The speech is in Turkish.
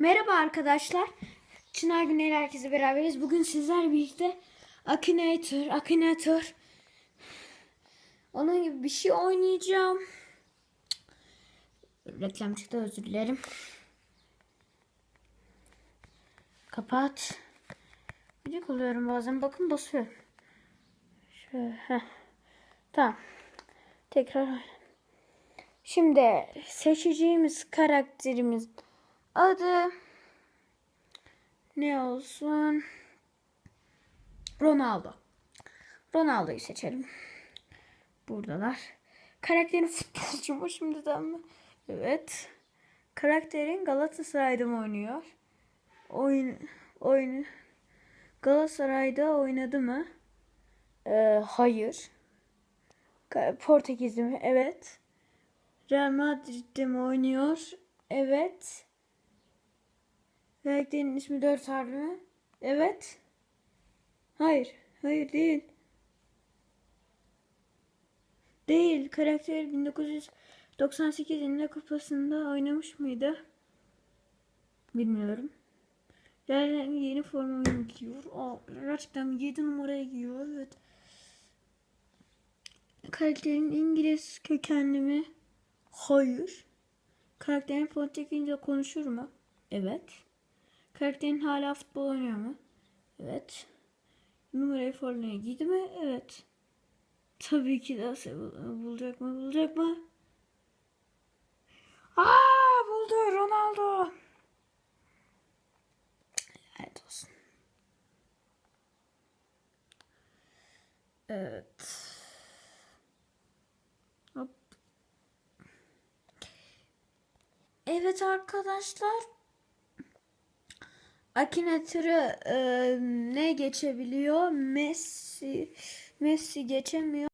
Merhaba arkadaşlar. Çınar Güney herkese beraberiz. Bugün sizler birlikte Akinator, Akinator onun gibi bir şey oynayacağım. Reklam çıktı özür dilerim. Kapat. Gıcık oluyorum bazen. Bakın basıyor. Şöyle. Tamam. Tekrar. Şimdi seçeceğimiz karakterimiz adı ne olsun? Ronaldo. Ronaldo'yu seçelim. Buradalar. Karakterin futbolcu mu şimdiden mi? Evet. Karakterin Galatasaray'da mı oynuyor? Oyun oyun Galatasaray'da oynadı mı? Ee, hayır. Portekizli mi? Evet. Real Madrid'de mi oynuyor? Evet. Karakterin ismi dört harfli mi? Evet. Hayır. Hayır değil. Değil. Karakter 1998 Dünya Kupası'nda oynamış mıydı? Bilmiyorum. Yani yeni formayı giyiyor. Aa, gerçekten 7 numaraya giyiyor. Evet. Karakterin İngiliz kökenli mi? Hayır. Karakterin Portekizce konuşur mu? Evet. Karakterin hala futbol oynuyor mu? Evet. Numarayı formaya giydi mi? Evet. Tabii ki de bulacak mı? Bulacak mı? Aa buldu Ronaldo. Evet olsun. Evet. Hop. Evet arkadaşlar. Akinator'ı e, ne geçebiliyor? Messi Messi geçemiyor.